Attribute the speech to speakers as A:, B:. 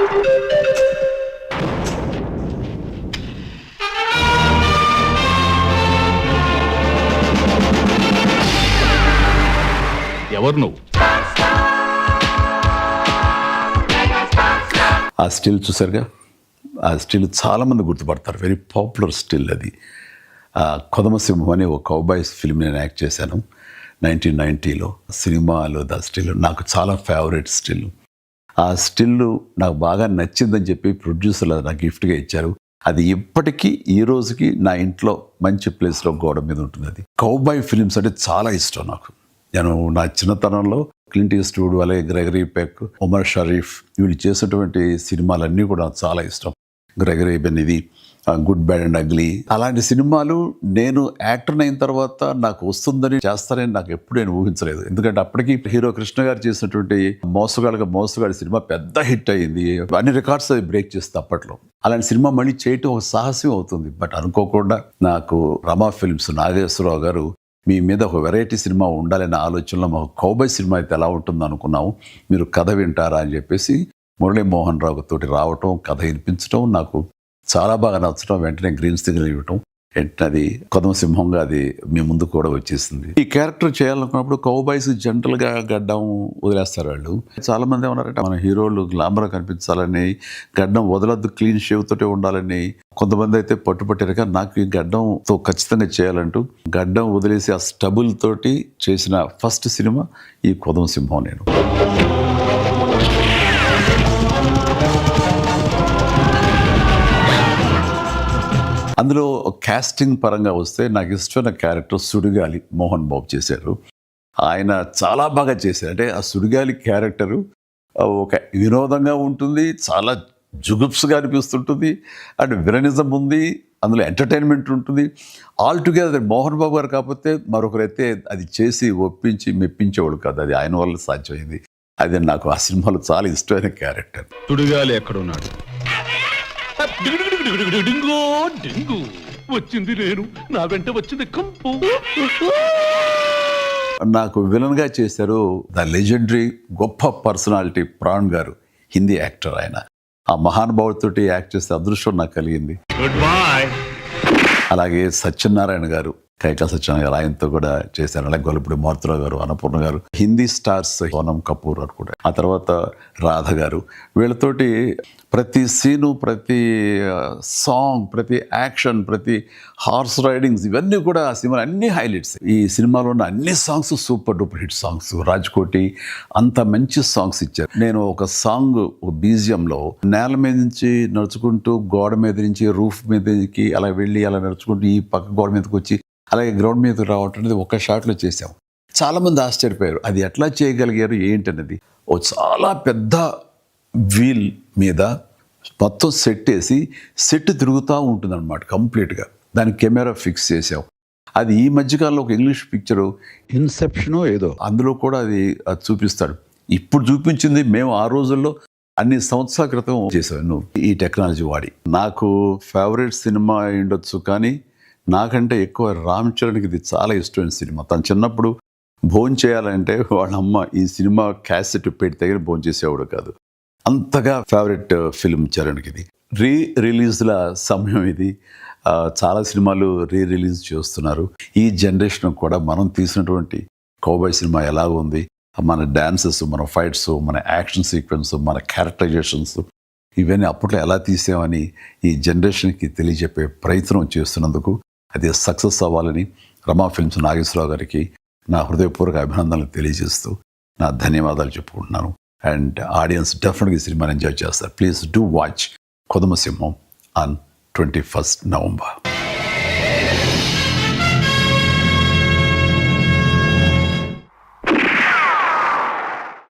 A: ఎవరు నువ్వు?
B: ఆ స్టిల్ చూసారుగా? ఆ స్టిల్ చాలామంది గుర్తుపడతారు. వెరీ పాపులర్ స్టిల్ అది. కొదమసింహం అనే ఒక కౌబాయ్స్ ఫిల్మ్ నేను యాక్ట్ చేశాను. నైన్టీన్ నైంటీలో సినిమాలో ద స్టిల్. నాకు చాలా ఫేవరెట్ స్టిల్. ఆ స్టిల్ నాకు బాగా నచ్చిందని చెప్పి ప్రొడ్యూసర్లు అది నాకు గిఫ్ట్గా ఇచ్చారు. అది ఇప్పటికీ ఈ రోజుకి నా ఇంట్లో మంచి ప్లేస్లో గోడ మీద ఉంటుంది అది. కౌబాయ్ ఫిలిమ్స్ అంటే చాలా ఇష్టం నాకు. నేను నా చిన్నతనంలో క్లింట్ ఈస్ట్వుడ్ అలాగే గ్రెగరీ పెక్ ఉమర్ షరీఫ్ వీళ్ళు చేసినటువంటి సినిమాలన్నీ కూడా నాకు చాలా ఇష్టం. గ్రెగరీ బెన్ ఇది గుడ్ బ్యాడ్ అండ్ అగ్లీ. అలాంటి సినిమాలు నేను యాక్టర్ అయిన తర్వాత నాకు వస్తుందని చేస్తానని నాకు ఎప్పుడు నేను ఊహించలేదు ఎందుకంటే అప్పటికి హీరో కృష్ణ గారు చేసినటువంటి మోసగాళ్ళగా మోసగాడి సినిమా పెద్ద హిట్ అయింది. అన్ని రికార్డ్స్ అది బ్రేక్ చేస్తే అప్పట్లో. అలాంటి సినిమా మళ్ళీ చేయటం ఒక సాహసం అవుతుంది. బట్ అనుకోకుండా నాకు రమా ఫిల్మ్స్ నాగేశ్వరరావు గారు మీ మీద ఒక వెరైటీ సినిమా ఉండాలనే ఆలోచనలో మాకు కౌబాయ్ సినిమా అయితే ఎలా ఉంటుంది అనుకున్నాము మీరు కథ వింటారా అని చెప్పేసి మురళీమోహన్ రావు తోటి రావటం కథ వినిపించడం నాకు చాలా బాగా నచ్చడం వెంటనే గ్రీన్ సిగ్నల్ ఇవ్వటం వెంటనే అది కదమ సింహంగా అది మీ ముందు కూడా వచ్చేసింది. ఈ క్యారెక్టర్ చేయాలనుకున్నప్పుడు కౌబాయ్స్ జనరల్ గడ్డం వదిలేస్తారు వాళ్ళు. చాలా మంది ఏమన్నారంటే మన హీరోలు గ్లామర్ కనిపించాలని గడ్డం వదలద్దు క్లీన్ షేవ్ తోటే ఉండాలని. కొంతమంది అయితే పట్టుపట్టారు కానీ నాకు ఈ గడ్డంతో ఖచ్చితంగా చేయాలంటూ. గడ్డం వదిలేసి ఆ స్టబుల్ తోటి చేసిన ఫస్ట్ సినిమా ఈ కొదమ సింహం నేను. అందులో కాస్టింగ్ పరంగా వస్తే నాకు ఇష్టమైన క్యారెక్టర్ సుడిగాలి మోహన్ బాబు చేశారు. ఆయన చాలా బాగా చేశారు. అంటే ఆ సుడిగాలి క్యారెక్టరు ఒక వినోదంగా ఉంటుంది చాలా జుగుప్స్గా అనిపిస్తుంటుంది అండ్ విరనిజం ఉంది అందులో ఎంటర్టైన్మెంట్ ఉంటుంది. ఆల్ టుగెదర్ మోహన్ బాబు గారు కాకపోతే మరొకరైతే అది చేసి ఒప్పించి మెప్పించేవాడు కాదు. అది ఆయన వల్ల సాధ్యమైంది. అది నాకు ఆ సినిమాలో చాలా ఇష్టమైన క్యారెక్టర్
A: తుడిగాలి ఎక్కడున్నాడు? డింగో డింగు. వచ్చింది నేను. నా వెంట వచ్చింది కంపు.
B: నాకు విలన్గా చేశారు ద లెజెండరీ గొప్ప పర్సనాలిటీ ప్రాణ్ గారు హిందీ యాక్టర్ ఆయన. ఆ మహానుభావుడితోటి యాక్ట్ చేసే అదృష్టం నాకు కలిగింది.
A: గుడ్ బాయ్
B: అలాగే సత్యనారాయణ గారు కైకా సత్యనారాయణ ఆయనతో కూడా చేశారు. అలాగే గొల్లపూడి మారుతురావు గారు అన్నపూర్ణ గారు హిందీ స్టార్స్ సోనం కపూర్ అని కూడా. ఆ తర్వాత రాధ గారు. వీళ్ళతోటి ప్రతి సీను ప్రతి సాంగ్ ప్రతి యాక్షన్ ప్రతి హార్స్ రైడింగ్స్ ఇవన్నీ కూడా ఆ సినిమా అన్ని హైలైట్స్. ఈ సినిమాలో ఉన్న అన్ని songs super duper hit songs. Rajkoti అంత మంచి సాంగ్స్ ఇచ్చారు. నేను ఒక సాంగ్ బీజియంలో నేల మీద నుంచి నడుచుకుంటూ గోడ మీద నుంచి రూఫ్ మీదకి అలా వెళ్ళి అలా నడుచుకుంటూ ఈ పక్క గోడ మీదకి వచ్చి అలాగే గ్రౌండ్ మీదకి రావటం అనేది ఒక్క షాట్లో చేసాం చాలామంది ఆశ్చర్యపోయారు. అది ఎట్లా చేయగలిగారు? ఏంటన్నది ఓ చాలా పెద్ద వీల్ మీద మొత్తం సెట్ వేసి సెట్ తిరుగుతూ ఉంటుందన్నమాట కంప్లీట్గా. దాని కెమెరా ఫిక్స్ చేసాం అది ఈ మధ్యకాలంలో ఒక ఇంగ్లీష్ పిక్చరు ఇన్సెప్షనో ఏదో అందులో కూడా అది అది చూపిస్తాడు. ఇప్పుడు చూపించింది మేము ఆ రోజుల్లో అన్ని సంవత్సరాల క్రితం చేసాను ఈ టెక్నాలజీ వాడి. నాకు ఫేవరెట్ సినిమా ఉండొచ్చు కానీ నాకంటే ఎక్కువ రామ్ చరణ్కి ఇది చాలా ఇష్టమైన సినిమా. తను చిన్నప్పుడు భోజనం చేయాలంటే వాళ్ళ అమ్మ ఈ సినిమా క్యాసెట్ పెట్టి దగ్గర భోజనం చేసేవాడు కాదు. అంతగా ఫేవరెట్ ఫిల్మ్ చరణ్కి ఇది. రీ రిలీజ్ల సమయం ఇది. చాలా సినిమాలు రీ రిలీజ్ చేస్తున్నారు. ఈ జనరేషన్ కూడా మనం తీసినటువంటి కౌబాయ్ సినిమా ఎలా ఉంది. మన డ్యాన్సెస్ మన ఫైట్స్ మన యాక్షన్ సీక్వెన్స్ మన క్యారెక్టరైజేషన్స్ ఇవన్నీ అప్పట్లో ఎలా తీసామని ఈ జనరేషన్కి తెలియజెప్పే ప్రయత్నం చేస్తున్నందుకు అది సక్సెస్ అవ్వాలని రమా ఫిల్మ్స్ నాగేశ్వరరావు గారికి నా హృదయపూర్వక అభినందనలు తెలియజేస్తూ నా ధన్యవాదాలు చెప్పుకుంటున్నాను. అండ్ ఆడియన్స్ డెఫినెట్గా ఈ సినిమాని ఎంజాయ్ చేస్తారు. ప్లీజ్ డూ వాచ్ కొదమ సింహం ఆన్ ట్వంటీ ఫస్ట్ నవంబర్.